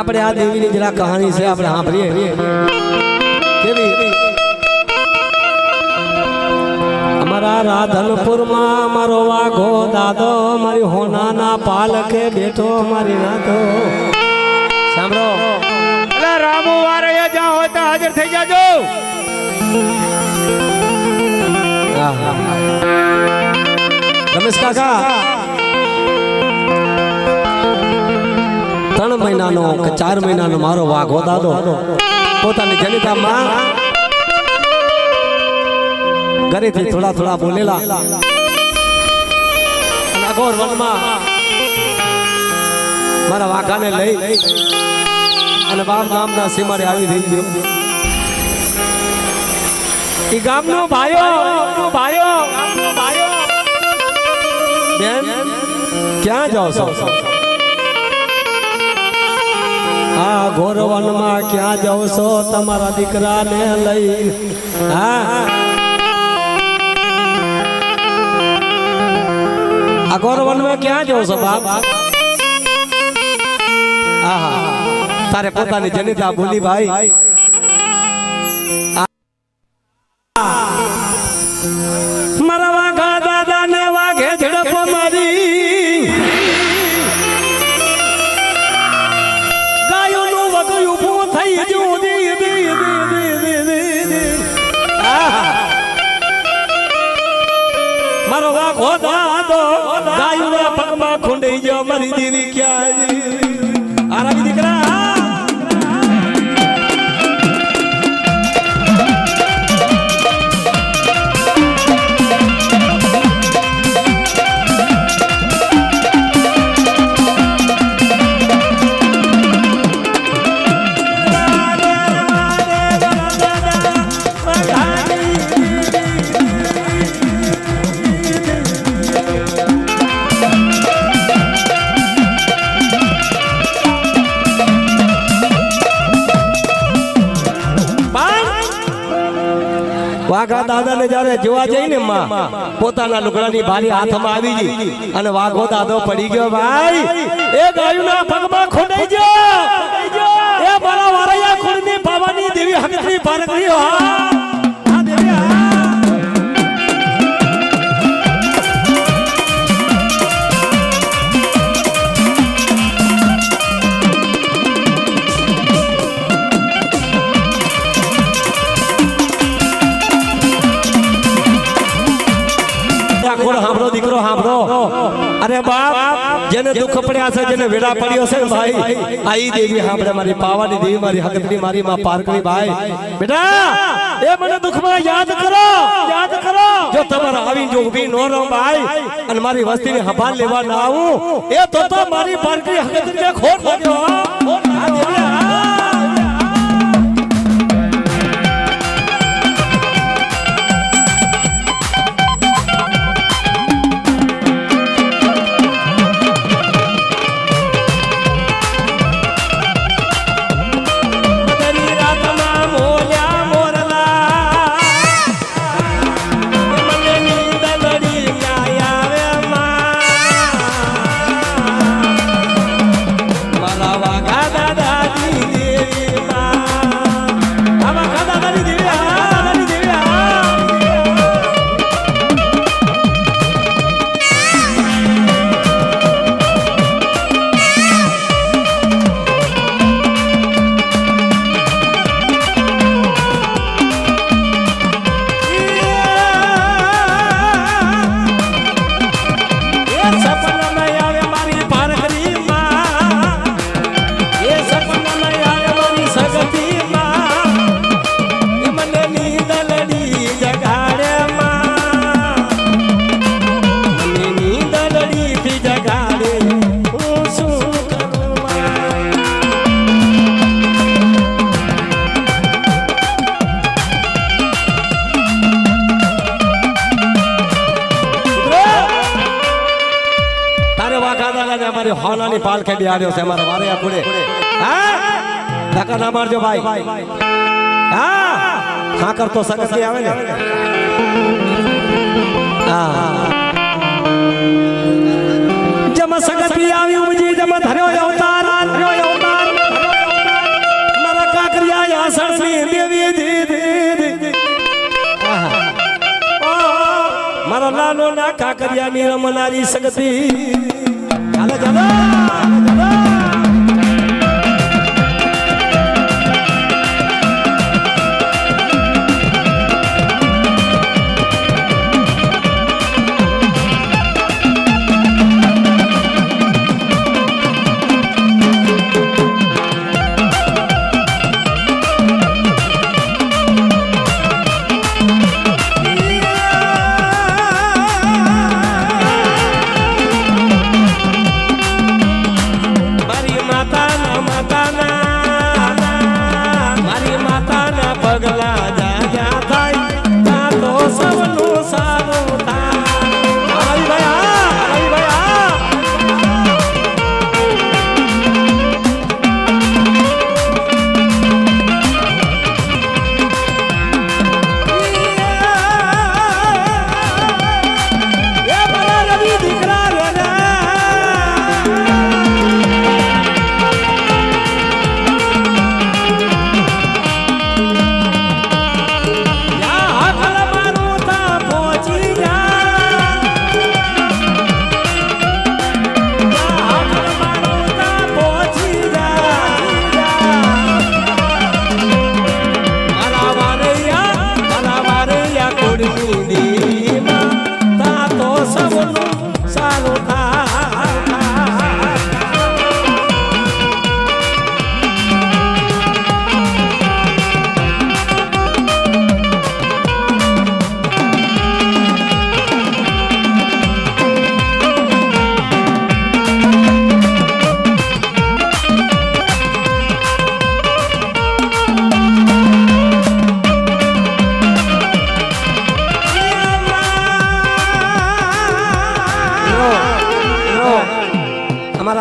આપણે આ દેવીની જરા કહાની છે આપણે સાંભળીએ. કેવી? અમારા રાધનપુરમાં મારો વાઘો દાદો મારી હોનાના પાલકે બેઠો મારી નાથો સાંભળો. એટલે રામુ વારે જ્યાં હોય ત્યાં હાજર થઈ જાજો. હા, હા, હા. રમેશ કાકા. મહિનાનો કે ચાર મહિનાનો મારો વાઘો દાદો પોતાની જનિતામાં ઘરેથી થોડા થોડા બોલેલા. નાગોર વનમાં મારા વાઘાને લઈ અને બાપ ગામના સીમારે આવી થઈ ગયો. એ ગામનો ભાઈઓ ભાઈઓ. બેન ક્યાં જાઓ છો? આ ગોરવનમાં ક્યાં જાવ છો? તમારા દીકરાને લઈ. હા. આ ગોરવનમાં ક્યાં જાવ છો બાપ? આહા. તારે પોતાની જનિતા ભૂલી ભાઈ વાઘો દાદો ગાયોના પગમાં ખુંડાઈ ગયો મારી દીદી ક્યાં આરામી દીકરા? વાઘા દાદાને જ્યારે જોવા જઈને માં પોતાના લુગડાની ભારી હાથમાં આવી ગઈ. અને વાઘો દાદો પડી ગયો ભાઈ એ ગાયુના પગમાં ખોડાઈ ગયો. એ મારા વારૈયા ખુરની પાવાની દેવી હકની પારકરી હા. આખો હાંભળો, દીકરો, હાંભળો. અરે બાપ, જેને દુઃખ પડ્યા છે, જેને વેડા પડ્યો છે, ભાઈ, આઈ દેવી હાંભળે મારી પાવાની દેવી, મારી હકતની મારી માં પારકની ભાઈ બેટા, એ મને દુઃખમાં યાદ કરો યાદ કરો. જો તમારા આવી જો ઊભી નો રહો, ભાઈ, અને મારી વસ્તીની હભાલ લેવા ના આવું, એ તો તો મારી પારકની હકતની ખોટ લાગ્યો ખોટ આ અમારી હોનાની પાલખે બિહાર્યો છે અમારા વારે કુડે હા? ધક્કા ના મારજો ભાઈ. હા? હા કરતો સગત આવે ને. હા. જમ સગત આવી ઉમજી જમ ધર્યો અવતાર ધર્યો અવતાર. આસણની દેવી દીધી મારા લાલો ના કાકરિયા ની રમનારી શક્તિ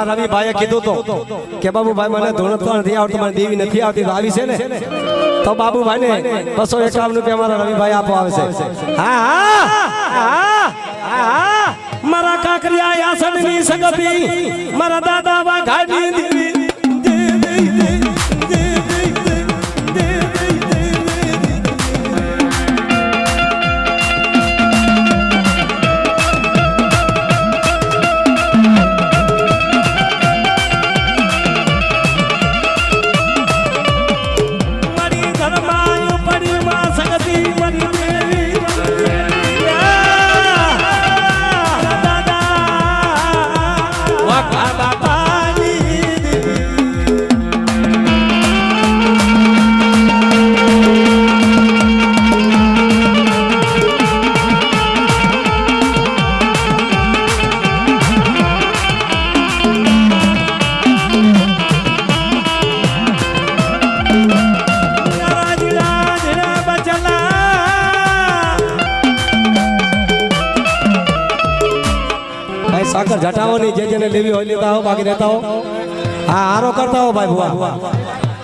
અમારા ભાઈએ કીધું તો કે બાબુભાઈ, મને ધૂણત કોણ નથી આવડતું મને દેવી નથી આવતી, તો આવી છે ને? તો બાબુભાઈ ને બસો એકાવન રૂપિયા મારા રવિભાઈ આપો આવે છે. હા હા મારા કાકરિયા યાસણની સગતી, મારા દાદા વાઘાની દેવી વાઘા જેને લેવી હોય લેતા હો બાકી રહેતા હો હા હારો કરતા હો ભાઈ ભુવા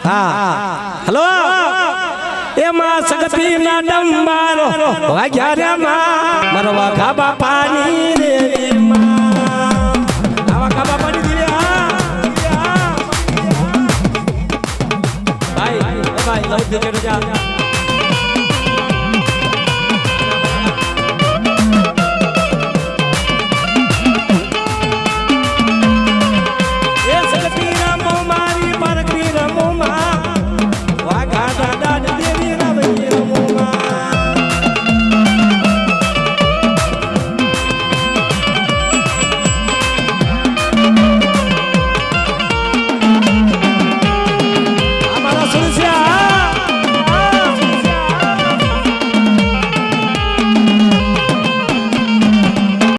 હા હલો એ માં સગતી ના ડંબારો વાગ્યા રે માં મારો વાઘા બાપાની દેવી માં આ વાઘા બાપાની દેવી હા હા. ભાઈ ભાઈ